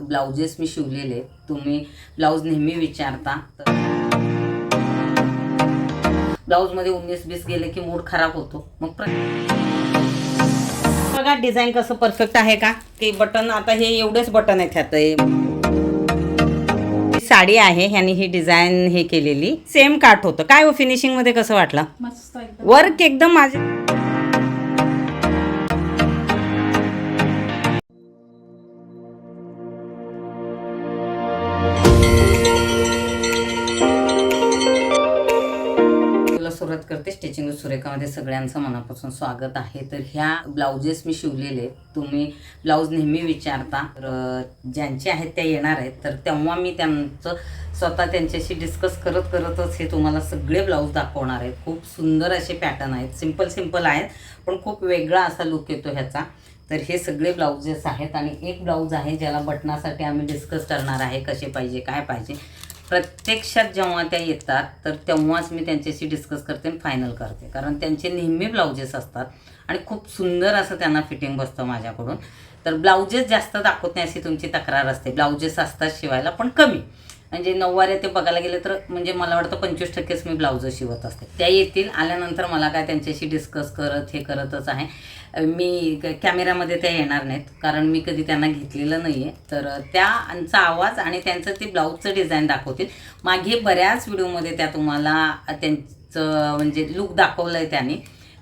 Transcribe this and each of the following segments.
Blouses मी शिवलेले. तुम्ही blouse नेहमी विचारता तर ब्लाऊजमध्ये उन्नीस बीस गेले की मूड खराब होतो. मग प्र- बघा डिझाईन कसं परफेक्ट आहे का? की बटन आता हे एवढेच बटन आहेत ह्यात. ही साडी आहे ह्यानी ही डिझाईन हे केलेली. सेम काट होतं. काय हो फिनिशिंगमध्ये कसं वाटलं? वर्क एकदम माझे सुरेखामध्ये सगळ्यांचं मनापासून स्वागत आहे. तर ह्या ब्लाउजेस मी शिवलेले. आहेत. तुम्ही ब्लाऊज नेहमी विचारता. तर ज्यांचे आहेत त्या येणार आहेत. तर तेव्हा मी त्यांचं स्वतः त्यांच्याशी डिस्कस करत करतच हे तुम्हाला सगळे ब्लाऊज दाखवणार आहेत. खूप सुंदर असे पॅटर्न आहेत. सिंपल सिंपल आहेत पण खूप वेगळा असा लुक येतो ह्याचा. तर हे सगळे ब्लाउजेस आहेत आणि एक ब्लाऊज आहे ज्याला बटनासाठी आम्ही डिस्कस करणार आहे कसे पाहिजे काय पाहिजे. प्रत्यक्षात जेव्हा त्या येतात तर तेव्हाच मी त्यांच्याशी डिस्कस करते आणि फायनल करते. कारण त्यांचे नेहमी ब्लाउजेस असतात आणि खूप सुंदर असं त्यांना फिटिंग बसतं माझ्याकडून. तर ब्लाउजेस जास्त दाखवत नाही अशी तुमची तक्रार असते. ब्लाउजेस असतात शिवायला पण कमी. म्हणजे नऊवाऱ्या ते बघायला गेलं तर म्हणजे मला वाटतं पंचवीस टक्केच मी ब्लाऊज शिवत असते. त्या येतील. आल्यानंतर मला काय त्यांच्याशी डिस्कस करत हे करतच आहे. मी क- कॅमेऱ्यामध्ये त्या येणार नाहीत. कारण मी कधी त्यांना घेतलेलं नाही आहे तर त्यांचा आवाज आणि त्यांचं ते ब्लाऊजचं डिझाईन दाखवतील. मागे बऱ्याच व्हिडिओमध्ये त्या तुम्हाला त्यांचं म्हणजे लुक दाखवलं आहे त्यांनी.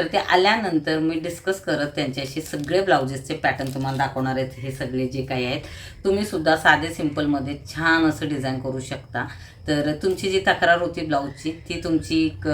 तर ते आल्यानंतर मी डिस्कस करत त्यांच्याशी सगळे ब्लाउजेसचे पॅटर्न तुम्हाला दाखवणार आहेत हे सगळे जे काही आहेत. तुम्ही सुद्धा साधे सिम्पलमध्ये छान असं डिझाईन करू शकता. तर तुमची जी तक्रार होती ब्लाऊजची ती तुमची क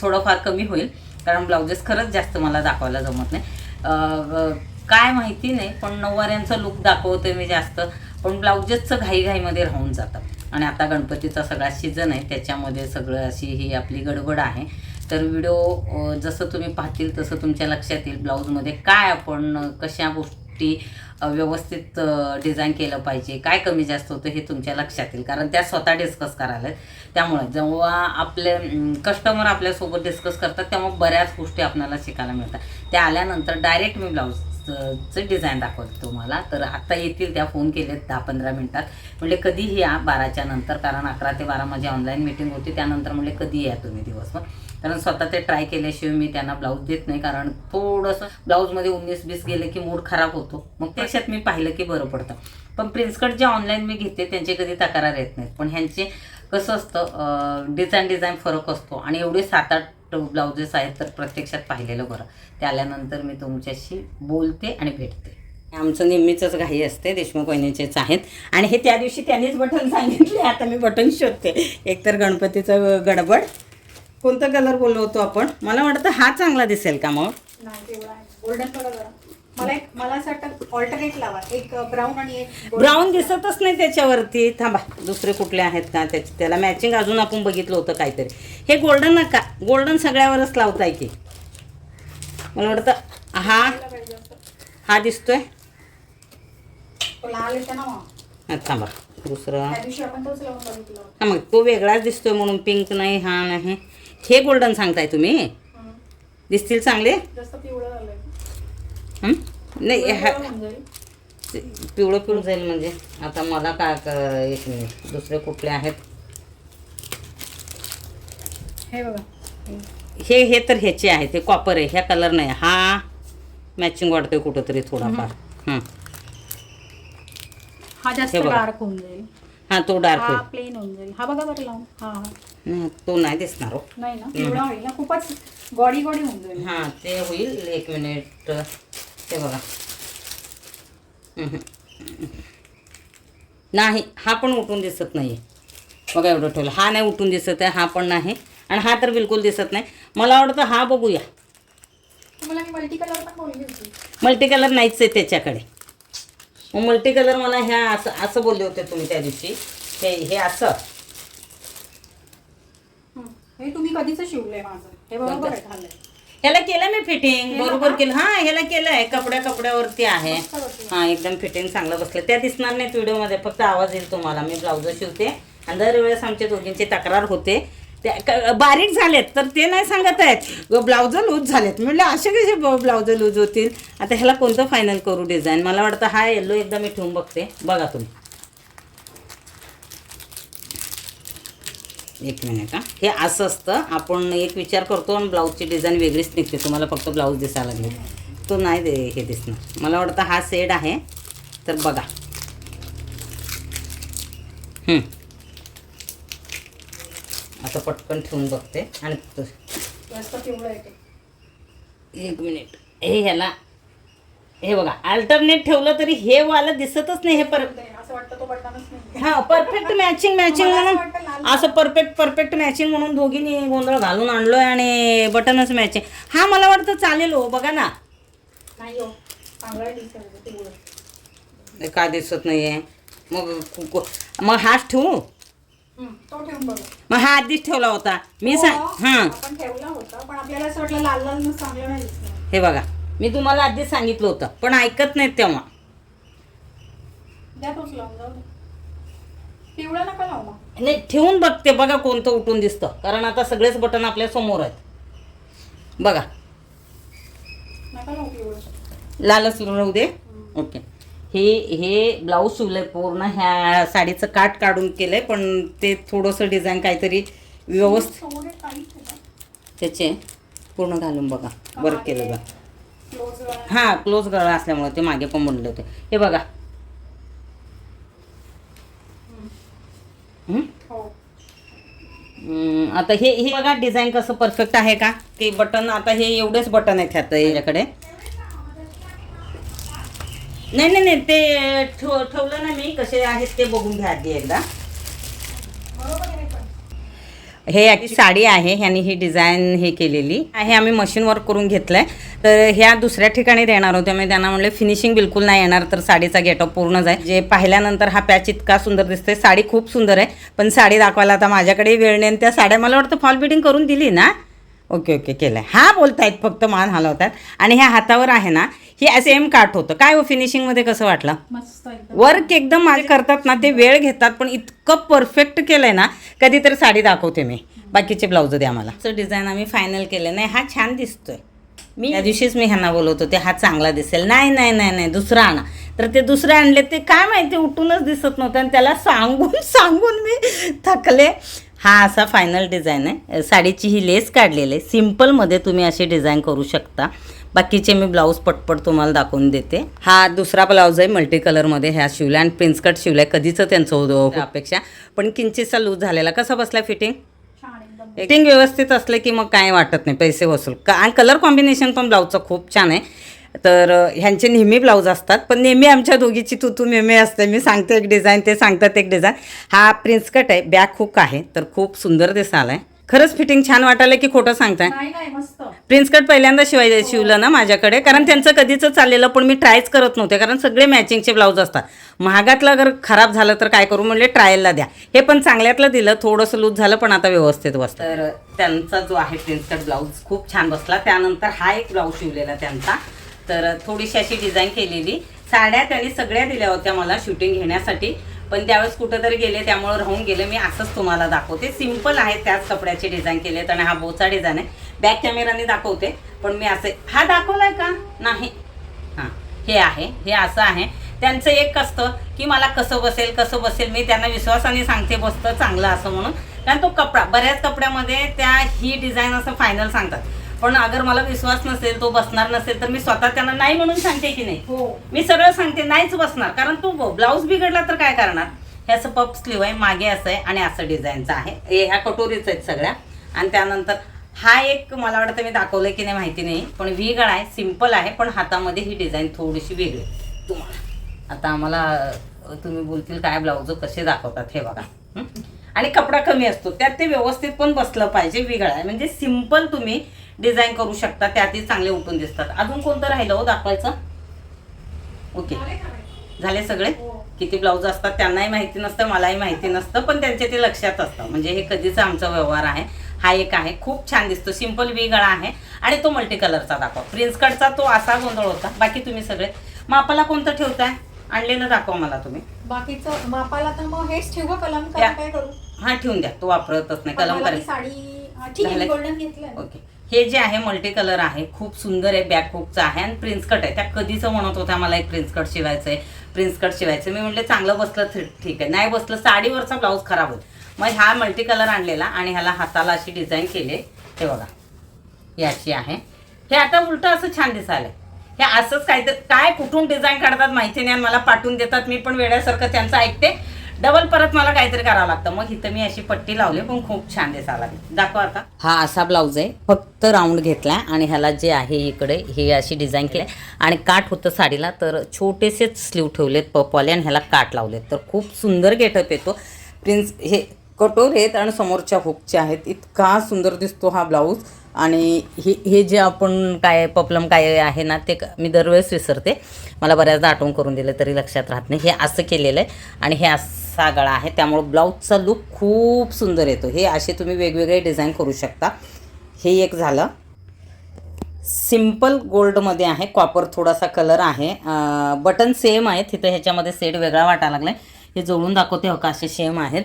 थोडंफार कमी होईल कारण ब्लाउजेस खरंच जास्त मला दाखवायला जमत नाही. काय माहिती नाही पण नऊवाऱ्यांचा लुक दाखवते मी जास्त पण ब्लाउजेसचं घाईघाईमध्ये राहून जातं. आणि आता गणपतीचा सगळा सीझन आहे त्याच्यामध्ये सगळं अशी ही आपली गडबड आहे. तर व्हिडिओ जसं तुम्ही पाहतील तसं तुमच्या लक्षात येईल ब्लाऊजमध्ये काय आपण कशा गोष्टी व्यवस्थित डिझाईन केलं पाहिजे काय कमी जास्त होतं हे तुमच्या लक्षात येईल. कारण त्या स्वतः डिस्कस करायला आहेत. त्यामुळे जेव्हा आपले कस्टमर आपल्यासोबत डिस्कस करतात तेव्हा बऱ्याच गोष्टी आपल्याला शिकायला मिळतात. त्या आल्यानंतर डायरेक्ट मी ब्लाऊजचं डिझाईन दाखवते तुम्हाला. तर आत्ता येतील त्या फोन केलेत दहा पंधरा मिनटात. म्हणजे कधीही या बाराच्या नंतर कारण अकरा ते बारा माझी ऑनलाईन मीटिंग होती त्यानंतर म्हणजे कधी या तुम्ही दिवसभर? कारण स्वतः ते ट्राय केल्याशिवाय मी त्यांना ब्लाऊज देत नाही कारण थोडंसं ब्लाऊजमध्ये उन्नीस बीस गेले की मूड खराब होतो. मग त्याच्यात मी पाहिलं की बरं पडतं. पण प्रिन्सकट जे ऑनलाईन मी घेते त्यांचे कधी तक्रार येत नाहीत. पण ह्यांचे कसं असतं डिझाईन डिझाईन फरक असतो. आणि एवढे सात आठ ब्लाउजेस आहेत तर प्रत्यक्षात पाहिलेलं बरं. ते आल्यानंतर मी तुमच्याशी बोलते आणि भेटते. आमचं नेहमीचंच घाई असते देशमुख वहिनीचेच आहेत. आणि हे त्या दिवशी त्यांनीच बटन सांगितले आता मी बटन शोधते. एकतर गणपतीचं गडबड कोणता कलर बोललो होतो आपण? मला वाटतं हा चांगला दिसेल का मग? गोल्डन कलर मला एक मला असं वाटतं ऑल्टरनेट लावा. एक ब्राऊन आणि एक. ब्राऊन दिसतच नाही त्याच्यावरती. थांबा दुसरे कुठले आहेत का? त्याच्या त्याला मॅचिंग अजून आपण बघितलं होतं काहीतरी. हे गोल्डन नका. गोल्डन सगळ्यावरच लावताय की. मला वाटतं हा. हा दिसतोय. लाल येतो ना मग. हा, थांबा. दुसरं. हा मग तो वेगळाच दिसतोय म्हणून पिंक नाही हा नाही. हे गोल्डन सांगताय तुम्ही. दिसतील चांगले? झालंय. हं? नाही पिवळं. पिवळं जाईल म्हणजे. आता मला काय क- एक मिनिट. दुसरे कुठले आहेत? हे बघा. हे हे तर ह्याचे आहे ते कॉपर आहे. ह्या कलर नाही. हा मॅचिंग वाटतोय कुठंतरी थोडाफार. हं. हा जास्त हे बघा. डार्क होऊन जाईल. हा तो डार्क हा होईल. प्लेन होऊन जाईल. हा बघा बरं लावून. हा हा. नाही, तो नाही दिसणार हो. नाही ना? पिवळा होईल ना? खूपच गॉडी गॉडी होऊन जाईल. हां ते होईल एक मिनिट. ते बघा. हम्म. नाही हा पण उठून दिसत नाही बघा एवढं ठेवलं. हा नाही उठून दिसत आहे हा पण नाही. आणि हा तर बिलकुल दिसत नाही. मला आवडतं हा बघूया. तुम्हाला मी मल्टी कलर पण बोलली होती. मल्टी कलर नाहीच आहे त्याच्याकडे. मग मल्टी कलर मला ह्या असं असं बोलले होते तुम्ही त्या दिवशी. हे हे असं. हं. तुम्ही कधीच शिवलंय माझं? बरोबर आहे झालंय. ह्याला केलं मी फिटिंग बरोबर? केलं. हां ह्याला केलं आहे कपड्या कपड्यावरती आहे. हां एकदम फिटिंग चांगलं बसलं. त्या दिसणार नाहीत व्हिडिओमध्ये फक्त आवाज येईल तुम्हाला. मी ब्लाऊज शिवते. आणि दरवेळेस आमच्या दोघींची तक्रार होते. त्या बारीक झालेत तर ते नाही सांगत आहेत. ब्लाउज लूज झालेत. म्हणलं असे कसे ब्लाउज लूज होतील? आता ह्याला कोणतं फायनल करू डिझाईन मला वाटतं हा येल्लो एकदा मी ठेवून बघते. बघा तुम्ही. एक मिनिट हा. हे असं असतं. आपण एक विचार करतो आणि ब्लाऊजची डिझाईन वेगळीच निघते. तुम्हाला फक्त ब्लाऊज दिसायला लागेल. तो नाही दे हे दिसणार. मला वाटतं हा सेड आहे. तर बघा. आता पटकन ठेवून बघते. आणि एक मिनिट. हे ह्याला हे बघा अल्टरनेट ठेवलं तरी हे वाला दिसतच नाही हे पर असं वाटतं तो बटनच नाही. हा परफेक्ट मॅचिंग मॅचिंग म्हणून असं परफेक्ट परफेक्ट मॅचिंग म्हणून दोघींनी गोंधळ घालून आणलोय आणि बटनच मॅचिंग हा मला वाटतं चालेल हो बघा ना. हो हे काय दिसत नाहीये? मग मग हाच ठेवू? तो ठेवून बघ. मग हा आधीच ठेवला होता. मी सांग हो, हां. आपण ठेवला होता पण आपल्याला असं वाटलं लाल लाल न चांगलं नाही दिसलं हे बघा मी तुम्हाला आधीच सांगितलं होतं पण ऐकत नाहीत तेव्हा. द्या तोच लावून जाऊ दे. पिवळा नका लावू मग. नाही ठेवून बघते बघा कोणतं उठून दिसतं कारण आता सगळेच बटन आपल्यासमोर आहेत. बघा. नका लावू पिवळं. लालच राहू दे. ओके. हे हे ब्लाऊज शिवलंय पूर्ण. ह्या साडीचं काट काढून केलंय पण ते थोडंसं डिझाईन काहीतरी व्यवस्थित त्याचे पूर्ण घालून बघा. वर्क केलं बघा. हां क्लोज गळा असल्यामुळे ते मागे पण बनले होते. हे बघा. हं? हो आता हे हे बघा डिझाईन कसं परफेक्ट आहे का? ते बटन आता हे एवढेच बटन आहेत ह्यात याच्याकडे. नाही नाही नाही ते ठेव ठेवलं ना मी कसे आहेत ते बघून घ्या आधी एकदा. हे याची साडी आहे ह्यानी ही डिझाईन हे केलेली. आहे आम्ही मशीन वर्क करून घेतलंय. तर ह्या दुसऱ्या ठिकाणी देणार होत्या मी त्यांना म्हणले फिनिशिंग बिलकुल नाही येणार तर साडीचा गेटअप पूर्ण जाईल. जे पाहिल्यानंतर हा पॅच इतका सुंदर दिसतोय साडी खूप सुंदर आहे. पण साडी दाखवायला आता माझ्याकडे वेळ नाही त्या साड्या मला वाटतं फॉल बिटिंग करून दिली ना? ओके ओके केलं आहे हा बोलतायत फक्त मान हलवतात आणि ह्या हातावर आहे ना हे सेम काट होतं. काय हो फिनिशिंगमध्ये कसं वाटलं? मस्त एकदम. वर्क एकदम माझे करतात ना ते वेळ घेतात पण इतकं परफेक्ट केलंय ना कधीतरी साडी दाखवते मी. बाकीचे ब्लाऊज द्या मला. डिझाईन आम्ही फायनल केलं नाही हा छान दिसतोय. मी त्या दिवशीच मी ह्यांना बोलवत होते हा चांगला दिसेल. नाही नाही नाही नाही दुसरा आणा. तर ते दुसरे आणले ते काय माहिती उठूनच दिसत नव्हतं. आणि त्याला सांगून सांगून मी थकले. हा असा फायनल डिझाईन आहे. साडीची ही लेस काढलेली आहे. सिम्पलमध्ये तुम्ही अशी डिझाईन करू शकता. बाकीचे मी ब्लाऊज पटपट तुम्हाला दाखवून देते. हा दुसरा ब्लाऊज आहे मल्टी कलरमध्ये ह्या शिवला आणि प्रिन्सकट शिवलाय कधीच त्यांचं होतं हो, अपेक्षा. पण किंचितसा लूज झालेला. कसा बसला फिटिंग फिटिंग व्यवस्थित असलं की मग काय वाटत नाही. पैसे वसूल. का आणि कलर कॉम्बिनेशन पण ब्लाऊजचं खूप छान आहे. तर ह्यांचे नेहमी ब्लाऊज असतात पण नेहमी आमच्या दोघीची तू तू मेमे असते मी सांगते एक डिझाईन ते सांगतात एक डिझाईन हा प्रिन्स कट आहे बॅक हुक आहे तर खूप सुंदर दिसायला आहे खरंच फिटिंग छान वाटायला की खोटं सांगताय? नाही नाही मस्त. प्रिन्स कट पहिल्यांदा शिवाय शिवलं ना माझ्याकडे कारण त्यांचं कधीच चाललेलं पण मी ट्रायच करत नव्हते कारण सगळे मॅचिंगचे ब्लाऊज असतात. महागातलं जर खराब झालं तर काय करू म्हणले ट्रायलला द्या. हे पण चांगल्यातलं दिलं थोडंसं लूज झालं पण आता व्यवस्थित बसतं. तर त्यांचा जो आहे प्रिन्स कट ब्लाऊज खूप छान बसला. त्यानंतर हा एक ब्लाऊज शिवलेला त्यांचा. तर थोडीशी अशी डिझाईन केलेली. साड्या त्यांनी सगळ्या दिल्या होत्या मला शूटिंग घेण्यासाठी. पण त्यावेळेस कुठंतरी गेले त्यामुळे राहून गेले. मी असंच तुम्हाला दाखवते. सिंपल आहे त्याच कपड्याचे डिझाईन केलेत आणि हा बोचा डिझाईन आहे. बॅक कॅमेराने दाखवते. पण मी असे हा दाखवलाय का? नाही. हां हे आहे. हे असं आहे. त्यांचं एक असतं की मला कसं बसेल कसं बसेल मी त्यांना विश्वासाने सांगते बसतं चांगलं असं म्हणून. कारण तो कपडा बऱ्याच कपड्यामध्ये त्या ही डिझाईन असं फायनल सांगतात. पण अगर मला विश्वास नसेल तो बसणार नसेल तर मी स्वतः त्यांना नाही म्हणून सांगते की नाही. हो. मी सरळ सांगते नाहीच बसणार. कारण तू ब्लाऊज बिघडला तर काय करणार? हे असं पप स्लीव आहे मागे असं आहे आणि असं डिझाईनचं आहे. हे ह्या कटोरीच आहेत सगळ्या. आणि त्यानंतर हा एक मला वाटतं मी दाखवलं की नाही माहिती नाही पण व्ही गळा आहे सिंपल आहे पण हातामध्ये ही डिझाईन थोडीशी वेगळी आहे. तुम्हाला. आता आम्हाला तुम्ही बोलतील काय ब्लाऊज कसे दाखवतात हे बघा? आणि कपडा कमी असतो. त्यात ते व्यवस्थित पण बसलं पाहिजे वेगळं आहे. म्हणजे सिंपल तुम्ही डिझाईन करू शकता त्यातही चांगले उठून दिसतात. अजून कोणतं राहिलं हो दाखवायचं? ओके. झाले सगळे? हो. किती ब्लाऊज असतात त्यांनाही माहिती नसतं मलाही माहिती नसतं पण त्यांच्या ते लक्षात असतं. म्हणजे हे कधीच आमचा व्यवहार आहे हा एक आहे. खूप छान दिसतो सिंपल वी गळा आहे आणि तो मल्टी कलरचा दाखवा. प्रिन्स कटचा तो असा गोंधळ होता. बाकी तुम्ही सगळे? मापाला कोणतं ठेवताय? आणलेलं दाखवा मला तुम्ही. बाकीचं मापाला तर मग हेच ठेवू कलम काय करू? हा ठेवून द्या. तो वापरतच नाही कलम साडी ओके. हे जे आहे मल्टी कलर आहे खूप सुंदर आहे बॅक हुकचं आहे आणि प्रिन्स कट आहे. त्या कधीचं म्हणत होत्या मला एक प्रिन्स कट शिवायचं आहे प्रिन्स कट शिवायचं मी म्हटलं चांगलं बसलं ठीक आहे. नाही बसलं साडीवरचा ब्लाऊज खराब होईल. मग हा मल्टी कलर आणलेला आणि ह्याला हाताला अशी डिझाईन केली. हे बघा याची आहे. हे आता उलट असं छान दिसायला हे असंच काहीतरी काय कुठून डिझाईन काढतात माहिती नाही आणि मला पाठवून देतात. मी पण वेड्यासारखं त्यांचं ऐकते. डबल परत मला काहीतरी करावं लागतं. मग इथं मी अशी पट्टी लावली पण खूप छान दिसायला लागली. आता. हा असा ब्लाऊज आहे. फक्त राऊंड घेतला आणि ह्याला जे आहे इकडे हे अशी डिझाईन केली आणि काठ होतं साडीला तर छोटेसेच स्लीव ठेवलेत पपवाले आणि ह्याला काठ लावलेत. तर खूप सुंदर गेटअप येतो. प्रिन्स हे कटोर आहेत आणि समोरच्या हुकचे आहेत. इतका सुंदर दिसतो हा ब्लाऊज. आणि हे हे जे आपण काय पपलम काय आहे ना ते क- मी दरवेळेस विसरते. मला बऱ्याचदा आठवण करून दिलं तरी लक्षात राहत नाही. हे असं केलेलं आहे आणि हे असा गळा आहे. त्यामुळं ब्लाऊजचा लुक खूप सुंदर येतो. हे असे तुम्ही वेगवेगळे डिझाईन करू शकता. हे एक झालं. सिंपल गोल्डमध्ये आहे. कॉपर थोडासा कलर आहे. बटन सेम आहेत. तिथं ह्याच्यामध्ये सेट वेगळा वाटायला लागला आहे हे जोडून दाखवते हो का? असे सेम आहेत.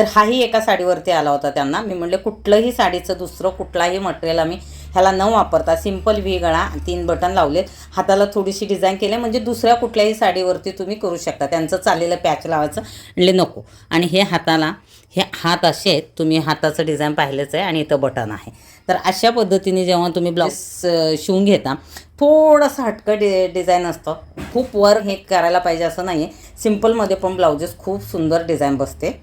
तर हाही एका साडीवरती आला होता त्यांना. मी म्हणले कुठलंही साडीचं दुसरं कुठलाही मटेरियल आम्ही ह्याला न वापरता सिंपल व्ही गळा तीन बटन लावलेत. हाताला थोडीशी डिझाईन केली म्हणजे दुसऱ्या कुठल्याही साडीवरती तुम्ही करू शकता. त्यांचं चाललेलं पॅच लावायचं म्हणले नको. आणि हे हाताला हे हात असे आहेत. तुम्ही हाताचं डिझाईन पाहिलंच आहे आणि इथं बटन आहे. तर अशा पद्धतीने जेव्हा तुम्ही ब्लाऊज शिवून घेता थोडंसं हटकं डि डिझाईन असतं. खूप वर हे करायला पाहिजे असं नाही आहे सिम्पलमध्ये पण ब्लाउजेस खूप सुंदर डिझाईन बसते.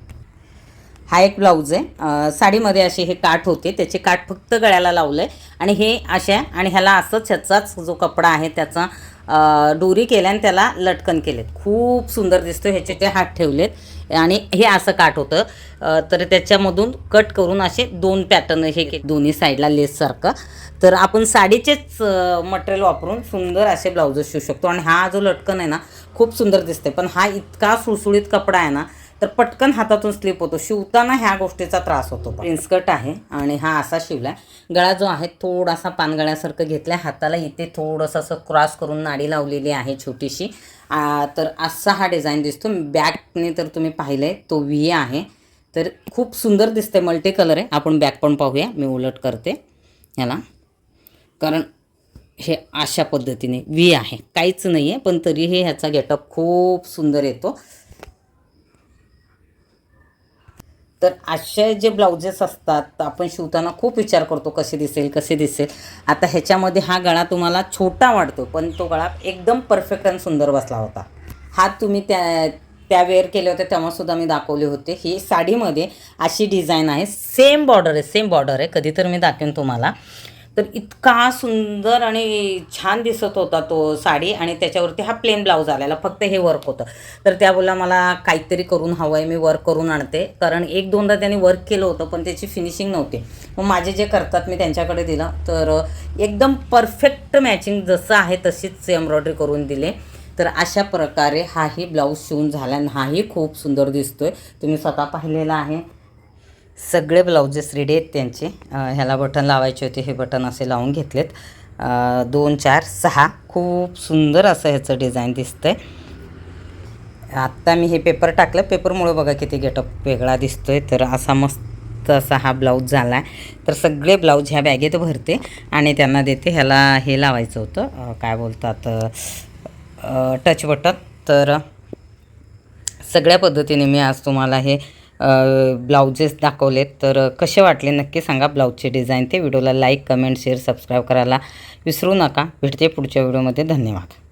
हा एक ब्लाऊज आहे. साडीमध्ये असे हे काठ होते. त्याचे काठ फक्त गळ्याला लावलं आहे आणि हे अशा आणि ह्याला असंच ह्याचाच जो कपडा आहे त्याचा डोरी दोरी केल्या आणि त्याला लटकन केलेत. खूप सुंदर दिसतो ह्याचे ते हात ठेवलेत. आणि हे असं काठ होतं. तर त्याच्यामधून कट करून असे दोन पॅटर्न हे दोन्ही साईडला लेससारखं तर आपण साडीचेच मटेरियल वापरून सुंदर असे ब्लाऊज शिवू शकतो. आणि हा जो लटकन आहे ना खूप सुंदर दिसते पण हा इतका सुळसुळीत कपडा आहे ना तर पटकन हातातून स्लिप होतो. शिवताना ह्या गोष्टीचा त्रास होतो प्रिन्सकट आहे आणि हा असा शिवला गळा जो आहे थोडासा पानगळ्यासारखं घेतलाय. हाताला इथे थोडंसं असं क्रॉस करून नाडी लावलेली आहे छोटीशी. तर असा हा डिझाईन दिसतो. बॅकने तर तुम्ही पाहिलंय तो व्ही आहे. तर खूप सुंदर दिसते मल्टी कलर आहे. आपण बॅक पण पाहूया. मी उलट करते ह्याला. कारण हे अशा पद्धतीने व्ही आहे. काहीच नाही आहे पण तरीही ह्याचा गेटअप खूप सुंदर येतो. तर असे जे ब्लाउजेस असतात आपण शिवताना खूप विचार करतो कसे दिसेल कसे दिसेल. आता ह्याच्यामध्ये हा गळा तुम्हाला छोटा वाटतो पण तो गळा एकदम परफेक्ट आणि सुंदर बसला होता. हा तुम्ही त्या त्या वेअर केले होते तेव्हासुद्धा मी दाखवले होते. ही साडीमध्ये अशी डिझाईन आहे. सेम बॉर्डर आहे सेम बॉर्डर आहे. कधी तर मी दाखवेन तुम्हाला. तर इतका सुंदर आणि छान दिसत होता तो साडी आणि त्याच्यावरती हा प्लेन ब्लाऊज आलेला फक्त हे वर्क होतं. तर त्या बोला मला काहीतरी करून हवं आहे मी वर्क करून आणते. कारण एक दोनदा त्यांनी वर्क केलं होतं पण त्याची फिनिशिंग नव्हती. मग माझे जे करतात मी त्यांच्याकडे दिलं. तर एकदम परफेक्ट मॅचिंग जसं आहे तशीच एम्ब्रॉयडरी करून दिले. तर अशा प्रकारे हाही ब्लाऊज शिवून झाला आणि हाही खूप सुंदर दिसतोय. तुम्ही स्वतः पाहिलेला आहे. सगळे ब्लाउजेस रेडी आहेत त्यांचे. ह्याला बटन लावायचे होते हे बटन असे लावून घेतलेत. दोन चार सहा. खूप सुंदर असं ह्याचं डिझाईन दिसतंय. आत्ता मी हे पेपर टाकलं. पेपरमुळे बघा किती गेटअप वेगळा दिसतो आहे तर असा मस्त असा हा ब्लाऊज झाला आहे तर सगळे ब्लाऊज ह्या बॅगेत भरते आणि त्यांना देते. ह्याला हे लावायचं होतं. काय बोलतात टच बटन तर सगळ्या पद्धतीने मी आज तुम्हाला हे ब्लाउजेस दाखवलेत. तर कसे वाटले नक्की सांगा ब्लाऊजचे डिझाईन ते. व्हिडिओला लाईक कमेंट शेअर सबस्क्राईब करायला विसरू नका. भेटते पुढच्या व्हिडिओमध्ये. धन्यवाद.